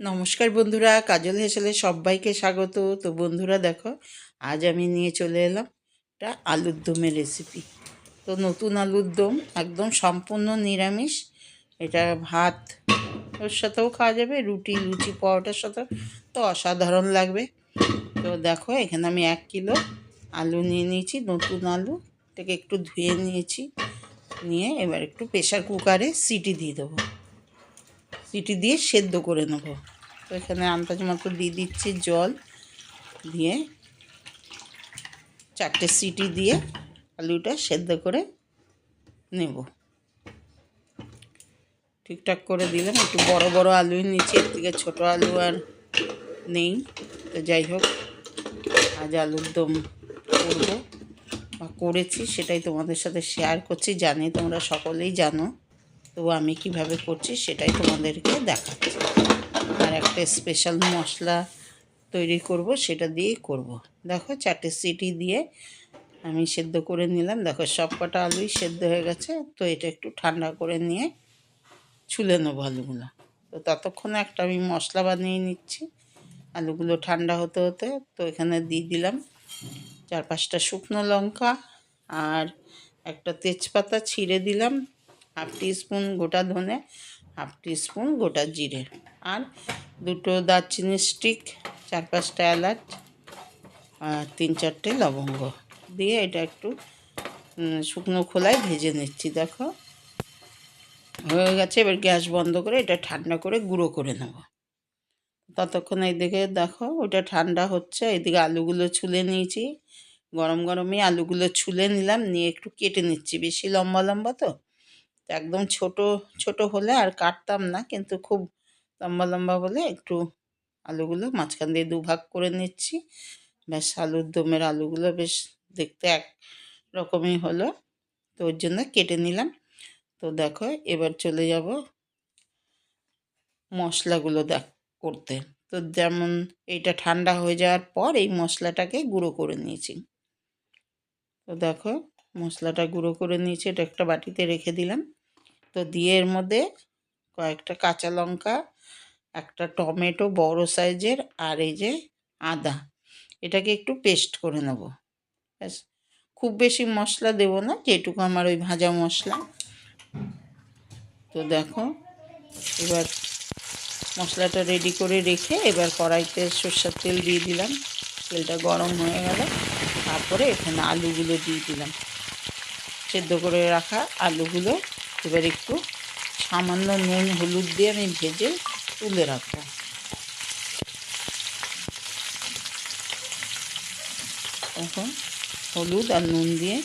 নমস্কার বন্ধুরা, কাজল হেসেলে সবাইকে স্বাগত। তো বন্ধুরা দেখো, আজ আমি নিয়ে চলে এলাম একটা আলুর দমের রেসিপি তো নতুন আলুর দম, একদম সম্পূর্ণ নিরামিষ। এটা ভাত ওর সাথেও খাওয়া যাবে, রুটি, লুচি, পরোটার সাথে তো অসাধারণ লাগবে। তো দেখো, এখানে আমি এক কিলো আলু নিয়ে নিয়েছি, নতুন আলু। এটাকে একটু ধুয়ে নিয়েছি, নিয়ে এবার একটু প্রেশার কুকারে সিটি দিয়ে দেবো। সিটি দিয়ে সেদ্ধ করে নেব। তো এখানে আন্দাজ মতো দিয়ে দিচ্ছি জল দিয়ে চারটে সিটি দিয়ে আলুটা সেদ্ধ করে নেব। ঠিকঠাক করে দিলাম, একটু বড় বড় আলুই নিচে এর থেকে ছোটো আলু আর নেই। তো যাই হোক, আজ আলুর দম করব বা করেছি, সেটাই তোমাদের সাথে শেয়ার করছি জানি তোমরা সকলেই জানো। তো আমি কীভাবে করছি, সেটাই তোমাদেরকে দেখাচ্ছি। একটা স্পেশাল মশলা তৈরি করব, সেটা দিয়েই করব। দেখো চারটে সিটি দিয়ে আমি সেদ্ধ করে নিলাম। দেখো সব কটা আলুই সেদ্ধ হয়ে গেছে, তো এটা একটু ঠান্ডা করে নিয়ে ছুলে নেব আলুগুলো। তো ততক্ষণে একটা আমি মশলা বানিয়ে নিচ্ছি। আলুগুলো ঠান্ডা হতে হতে তো এখানে দিয়ে দিলাম চার পাঁচটা শুকনো লঙ্কা আর একটা তেজপাতা ছিঁড়ে দিলাম, হাফ স্পুন গোটা ধনে, হাফ স্পুন গোটা জিরে। আর দুটো দারচিনি স্টিক চার পাঁচটা এলাচ, আর তিন চারটে লবঙ্গ। দিয়ে এটা একটু শুকনো খোলায় ভেজে নিচ্ছি, দেখো। হয়ে গেছে, এবার গ্যাস বন্ধ করে এটা ঠান্ডা করে গুঁড়ো করে নেব। ততক্ষণ এইদিকে দেখো, ওটা ঠান্ডা হচ্ছে এদিকে আলুগুলো ছুলে নিয়েছি। গরম গরমে আলুগুলো ছুলে নিলাম, নিয়ে একটু কেটে নিচ্ছি। বেশি লম্বা লম্বা তো, একদম ছোট ছোট হলে আর কাটতাম না, কিন্তু খুব লম্বা লম্বা বলে একটু আলুগুলো মাঝখান দিয়ে দুভাগ করে নিচ্ছি। ব্যাস, আলুর দমের আলুগুলো বেশ দেখতে এক রকমই হলো। তো ওর জন্য কেটে নিলাম। তো দেখো, এবার চলে যাব মশলাগুলো দেখ, করতে। তো যেমন এইটা ঠান্ডা হয়ে যাওয়ার পর এই মশলাটাকে গুঁড়ো করে নিয়েছি। তো দেখো, মশলাটা গুঁড়ো করে নিয়েছি, এটা একটা বাটিতে রেখে দিলাম। তো দিয়ে এর মধ্যে কয়েকটা কাঁচা লঙ্কা, একটা টমেটো বড় সাইজের আর এই যে আদা। এটাকে একটু পেস্ট করে নেব। ব্যাস। খুব বেশি মশলা দেব না, যেটুকু আমার ওই ভাজা মশলা। তো দেখো, এবার মশলাটা রেডি করে রেখে এবার কড়াইতে সর্ষের তেল দিয়ে দিলাম। তেলটা গরম হয়ে গেল। তারপরে এখানে আলুগুলো দিয়ে দিলাম। সেদ্ধ করে রাখা আলুগুলো এবার একটু সামান্য নুন, হলুদ দিয়ে আমি ভেজে তুলে রাখব। এখন হলুদ আর নুন দিয়ে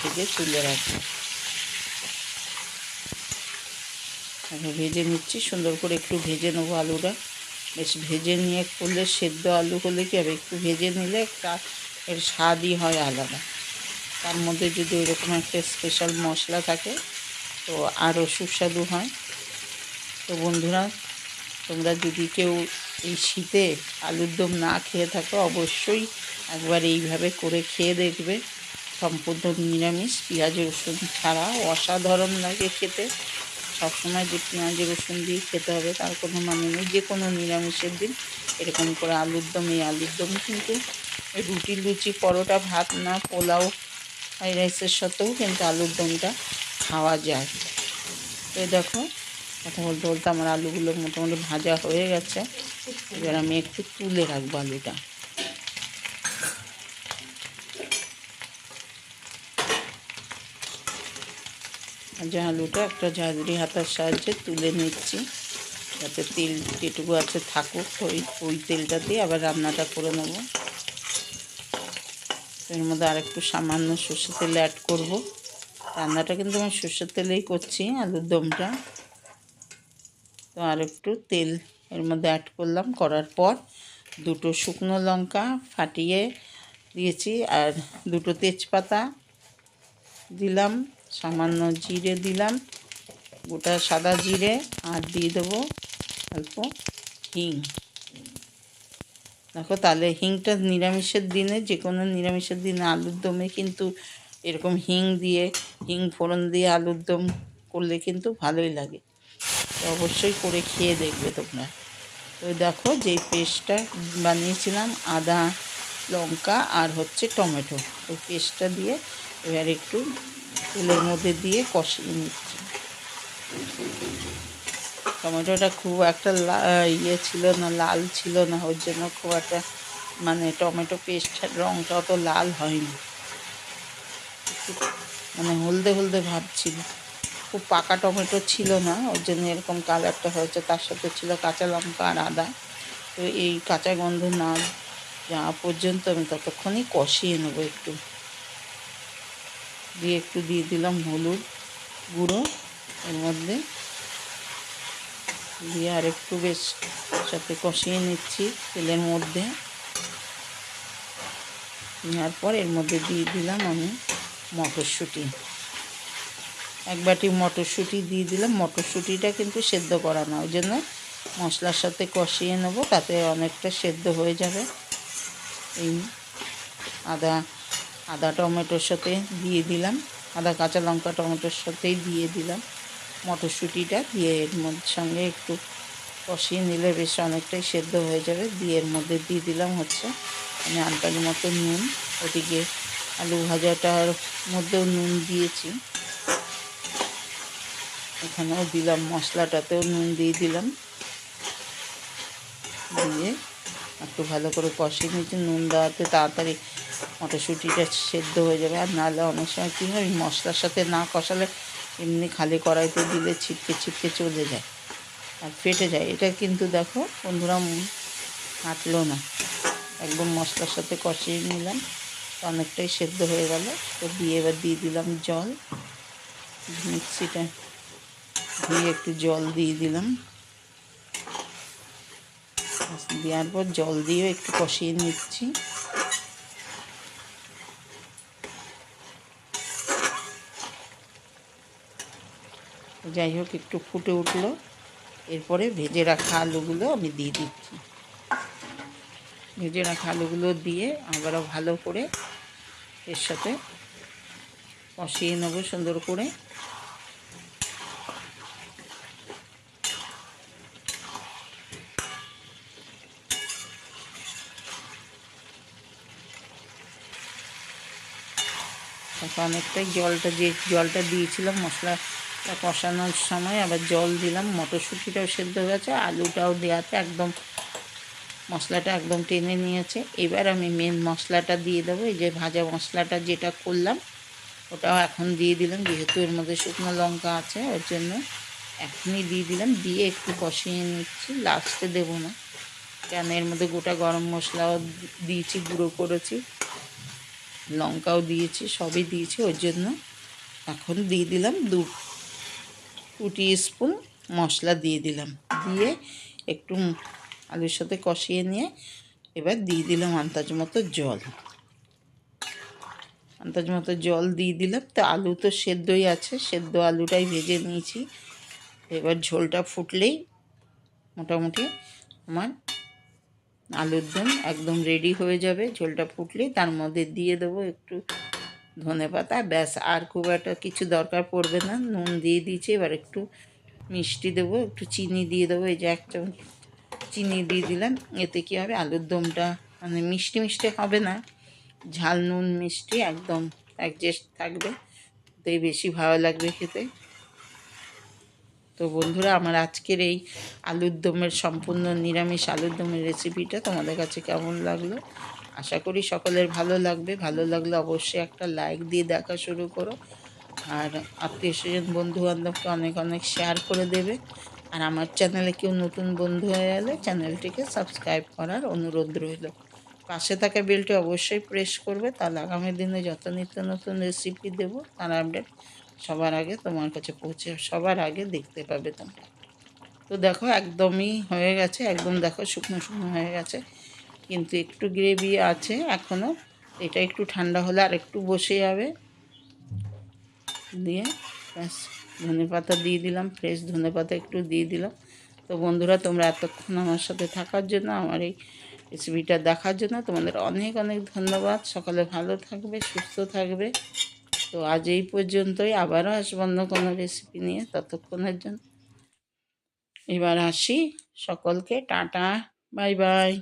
ভেজে তুলে রাখব। এখন ভেজে নিচ্ছি, সুন্দর করে একটু ভেজে নেব আলুটা। বেশ ভেজে নিয়ে করলে সেদ্ধ আলু হলে কি হবে? একটু ভেজে নিলে একটা এর স্বাদই হয় আলাদা। তার মধ্যে যদি এরকম একটা স্পেশাল মশলা থাকে তো আরও সুস্বাদু হয়। তো বন্ধুরা, তোমরা যদি কেউ এই শীতে আলুর দম না খেয়ে থাকো, অবশ্যই একবার এইভাবে করে খেয়ে দেখবে। সম্পূর্ণ নিরামিষ, পেঁয়াজ, রসুন ছাড়া অসাধারণ লাগে খেতে। সবসময় যে পেঁয়াজ, রসুন দিয়ে খেতে হবে, তার কোনো মানে নেই। যে কোনো নিরামিষের দিন এরকম করে আলুর দম, এই আলুর দম কিন্তু রুটি, লুচি, পরোটা, ভাত না, পোলাও, ফ্রাইড রাইসের সাথেও কিন্তু আলুর দমটা খাওয়া যায়। তো দেখো কথা বলতে আমার আলুগুলো মোটামুটি ভাজা হয়ে গেছে। এবার আমি একটু তুলে রাখব আলুটা। ভাজা আলুটা একটা ঝাঁঝরি হাতার সাহায্যে তুলে নিচ্ছি, যাতে তেল যেটুকু আছে থাকুক, ওই ওই তেলটা দিয়ে আবার রান্নাটা করে নেব। এর মধ্যে আর একটু সামান্য সর্ষে তেল অ্যাড করব। রান্নাটা কিন্তু আমি সর্ষের তেলেই করছি, আলুর দমটা। তো আর একটু তেল এর মধ্যে অ্যাড করলাম, করার পর দুটো শুকনো লঙ্কা ফাটিয়ে দিয়েছি আর দুটো তেজপাতা দিলাম, সামান্য জিরে দিলাম, গোটা সাদা জিরে আর দিয়ে দেবো অল্প হিং। দেখো তাহলে হিংটা নিরামিষের দিনে যে কোনো নিরামিষের দিনে আলুর দমে কিন্তু এরকম হিং দিয়ে, হিং ফোড়ন দিয়ে আলুর দম করলে কিন্তু ভালোই লাগে। তো অবশ্যই করে খেয়ে দেখবে তোমরা। তো দেখো যেই পেস্টটা বানিয়েছিলাম, আদা, লঙ্কা আর হচ্ছে টমেটো। ওই পেস্টটা দিয়ে এবার একটু তেলের মধ্যে দিয়ে কষিয়ে নিচ্ছি। টমেটোটা খুব একটা ইয়ে ছিল না, লাল ছিল না, ওর জন্য খুব একটা মানে টমেটো পেস্টের রঙটা অত লাল হয়নি। একটু মানে হলদে হলদে ভাব ছিল। খুব পাকা টমেটো ছিল না, ওর জন্য এরকম কালারটা হয়েছে। তার সাথে ছিল কাঁচা লঙ্কা আর আদা। তো এই কাঁচা গন্ধ না যাওয়া পর্যন্ত আমি ততক্ষণই কষিয়ে নেব একটু। দিয়ে একটু দিয়ে দিলাম হলুদ গুঁড়ো এর মধ্যে। দিয়ে আর একটু বেশ সাথে কষিয়ে নিচ্ছি তেলের মধ্যে। নেওয়ার পর এর মধ্যে দিয়ে দিলাম আমি মটরশুঁটি। এক বাটি মটরশুঁটি দিয়ে দিলাম। মটরশুঁটিটা কিন্তু সেদ্ধ করা না, ওই জন্য মশলার সাথে কষিয়ে নেব, তাতে অনেকটা সেদ্ধ হয়ে যাবে। এই আদা আদা টমেটোর সাথে দিয়ে দিলাম। আদা, কাঁচা লঙ্কা টমেটোর সাথেই দিয়ে দিলাম মটরশুঁটিটা। দিয়ে এর মধ্যে সঙ্গে একটু কষিয়ে নিলে বেশ অনেকটাই সেদ্ধ হয়ে যাবে। দিয়ে এর মধ্যে দিয়ে দিলাম হচ্ছে আমি আন্দাজ মতো নুন, ওদিকে আলু ভাজাটার মধ্যেও নুন দিয়েছি। এখানেও দিলাম মশলাটাতেও নুন দিয়ে দিলাম। দিয়ে একটু ভালো করে কষিয়ে নিয়েছি। নুন দেওয়াতে তাড়াতাড়ি মটরশুঁটিটা সেদ্ধ হয়ে যাবে। আর নাহলে অনেক সময় কী হয় মশলার সাথে না কষালে এমনি খালি কড়াইতে দিলে ছিটকে ছিটকে চলে যায় আর ফেটে যায়। এটা কিন্তু দেখো বন্ধুরা কাটলো না। একদম মশলার সাথে কষিয়ে নিলাম। অনেকটাই সেদ্ধ হয়ে গেল। তো দিয়ে এবার দিয়ে দিলাম জল। মিক্সিটা দিয়ে একটু জল দিয়ে দিলাম। দেওয়ার পর জল দিয়েও একটু কষিয়ে নিচ্ছি। যাই হোক, একটু ফুটে উঠল। এরপরে ভেজে রাখা আলুগুলো আমি দিয়ে দিচ্ছি। ভেজে রাখা আলুগুলো দিয়ে আবারও ভালো করে এর সাথে কষিয়ে নেব সুন্দর করে। অনেকটাই জলটা যে জলটা দিয়েছিলাম মশলাটা কষানোর সময়, আবার জল দিলাম, মটরশুঁটিটাও সেদ্ধ হয়ে গেছে, আলুটাও দেওয়াতে একদম মশলাটা একদম টেনে নিয়েছে। এবার আমি মেন মশলাটা দিয়ে দেবো। এই যে ভাজা মশলাটা যেটা করলাম, ওটাও এখন দিয়ে দিলাম, যেহেতু এর মধ্যে শুকনো লঙ্কা আছে, ওর জন্য এখনই দিয়ে দিলাম। দিয়ে একটু কষিয়ে নিচ্ছি। লাস্টে দেবো না। কেন এর মধ্যে গোটা গরম মশলাও দিয়েছি, গুঁড়ো করেছি, লঙ্কাও দিয়েছি, সবই দিয়েছি, ওর জন্য এখন দিয়ে দিলাম দু টু স্পুন মশলা দিয়ে দিলাম। দিয়ে একটু আলুর সাথে কষিয়ে নিয়ে এবার দিয়ে দিলাম আন্দাজ মতো জল। আন্দাজ মতো জল দিয়ে দিলাম। তো আলু তো সেদ্ধই আছে, সেদ্ধ আলুটাই ভেজে নিয়েছি। এবার ঝোলটা ফুটলেই মোটামুটি আমার আলুর দম একদম রেডি হয়ে যাবে। ঝোলটা ফুটলে তার মধ্যে দিয়ে দেবো একটু ধনে পাতা। ব্যাস, আর খুব একটা কিছু দরকার পড়বে না। নুন দিয়ে দিয়েছি, এবার একটু মিষ্টি দেবো, একটু চিনি দিয়ে দেবো। এই যে এক চামচ চিনি দিয়ে দিলাম। এতে কী হবে? আলুর দমটা মানে মিষ্টি মিষ্টি হবে না। ঝাল নুন মিষ্টি একদম অ্যাডজাস্ট থাকবে। তাই বেশি ভালো লাগবে খেতে। তো বন্ধুরা, আমার আজকের এই আলুর দমের সম্পূর্ণ নিরামিষ আলুর দমের রেসিপিটা তোমাদের কাছে কেমন লাগল? আশা করি সকলের ভালো লাগবে। ভালো লাগলে অবশ্যই একটা লাইক দিয়ে দেখা শুরু করো। আর আত্মীয় স্বজন বন্ধু বান্ধবকে অনেক অনেক শেয়ার করে দেবে। আর আমার চ্যানেলে কেউ নতুন বন্ধু হয়ে এলে চ্যানেলটিকে সাবস্ক্রাইব করার অনুরোধ রইল। পাশে থাকা বেলটি অবশ্যই প্রেস করবে, তাহলে আগামী দিনে যত নিত্য নতুন রেসিপি দেবো, তার আপডেট সবার আগে তোমার কাছে পৌঁছে, সবার আগে দেখতে পাবে তোমরা। তো দেখো একদমই হয়ে গেছে, একদম দেখো শুকনো শুকনো হয়ে গেছে, কিন্তু একটু গ্রেভি আছে এখনও এটা একটু ঠান্ডা হলে আর একটু বসে যাবে। দিয়ে ব্যাস। ধনে পাতা দিয়ে দিলাম ফ্রেশ ধনে পাতা একটু দিয়ে দিলাম। তো বন্ধুরা, তোমরা এতক্ষণ আমার সাথে থাকার জন্য, আমার এই রেসিপিটা দেখার জন্য তোমাদের অনেক অনেক ধন্যবাদ। সকালে ভালো থাকবে, সুস্থ থাকবে। তো আজ এই পর্যন্তই, আবারও আসব অন্য কোনো রেসিপি নিয়ে ততক্ষণের জন্য। এবার আসি সকলকে, টাটা, বাই বাই।